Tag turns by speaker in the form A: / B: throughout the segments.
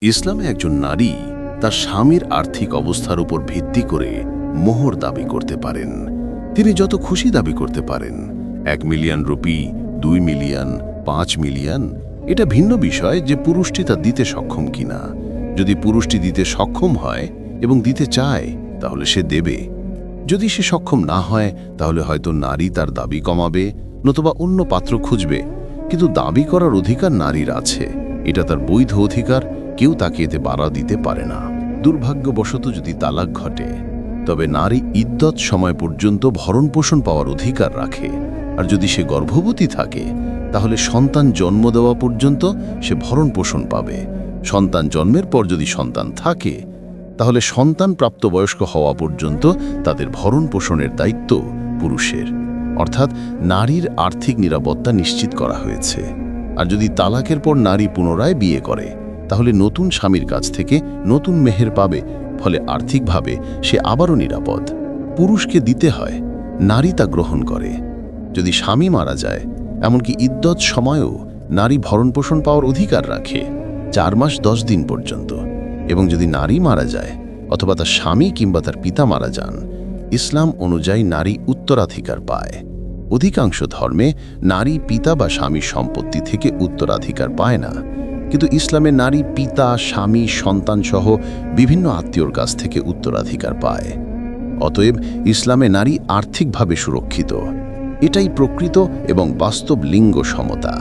A: ইসলামে একজন নারী তার স্বামীর আর্থিক অবস্থার উপর ভিত্তি করে মোহর দাবি করতে পারেন। তিনি যত খুশি দাবি করতে পারেন। এক মিলিয়ন রুপি, দুই মিলিয়ন, পাঁচ মিলিয়ন, এটা ভিন্ন বিষয় যে পুরুষটি তা দিতে সক্ষম কিনা। যদি পুরুষটি দিতে সক্ষম হয় এবং দিতে চায়, তাহলে সে দেবে। যদি সে সক্ষম না হয়, তাহলে হয়তো নারী তার দাবি কমাবে, নতুবা অন্য পাত্র খুঁজবে। কিন্তু দাবি করার অধিকার নারীর আছে। এটা তার বৈধ অধিকার কেউ তাকে এতে বাড়া দিতে পারে না। দুর্ভাগ্যবশত যদি তালাক ঘটে, তবে নারী ইদ্যত সময় পর্যন্ত ভরণ পোষণ পাওয়ার অধিকার রাখে। আর যদি সে গর্ভবতী থাকে, তাহলে সন্তান জন্ম দেওয়া পর্যন্ত সে ভরণ পোষণ পাবে। সন্তান জন্মের পর যদি সন্তান থাকে, তাহলে সন্তান প্রাপ্তবয়স্ক হওয়া পর্যন্ত তাদের ভরণ পোষণের দায়িত্ব পুরুষের। অর্থাৎ নারীর আর্থিক নিরাপত্তা নিশ্চিত করা হয়েছে। আর যদি তালাকের পর নারী পুনরায় বিয়ে করে তাহলে নতুন স্বামীর কাছ থেকে নতুন মেহের পাবে, ফলে আর্থিকভাবে সে আবারও নিরাপদ। পুরুষকে দিতে হয়, নারী তা গ্রহণ করে। যদি স্বামী মারা যায়, এমনকি ইদ্যত সময়েও নারী ভরণপোষণ পাওয়ার অধিকার রাখে, চার মাস দশ দিন পর্যন্ত। এবং যদি নারী মারা যায়, অথবা তার স্বামী কিংবা তার পিতা মারা যান, ইসলাম অনুযায়ী নারী উত্তরাধিকার পায়। অধিকাংশ ধর্মে নারী পিতা বা স্বামীর সম্পত্তি থেকে উত্তরাধিকার পায় না। কিন্তু ইসলামে নারী, পিতা, স্বামী সন্তানসহ বিভিন্ন আত্মীয়র কাছ থেকে উত্তরাধিকার পায়। অতএব ইসলামে নারী আর্থিকভাবে সুরক্ষিত। এটাই প্রকৃত এবং বাস্তব লিঙ্গ সমতা।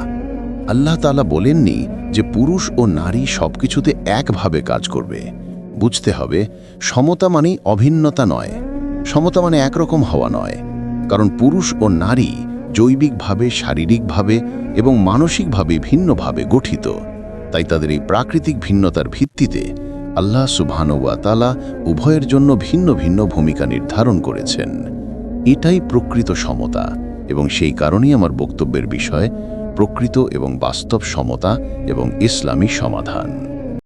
A: আল্লাহ তালা বলেননি যে পুরুষ ও নারী সবকিছুতে একভাবে কাজ করবে। বুঝতে হবে, সমতা মানেই অভিন্নতা নয়, সমতা মানে একরকম হওয়া নয়। কারণ পুরুষ ও নারী জৈবিকভাবে, শারীরিকভাবে এবং মানসিকভাবে ভিন্নভাবে গঠিত। তাই তাদের এই প্রাকৃতিক ভিন্নতার ভিত্তিতে আল্লাহ সুবহানুয়া তালা উভয়ের জন্য ভিন্ন ভিন্ন ভূমিকা নির্ধারণ করেছেন। এটাই প্রকৃত সমতা এবং সেই কারণেই আমার বক্তব্যের বিষয় প্রকৃত এবং বাস্তব সমতা এবং ইসলামী সমাধান।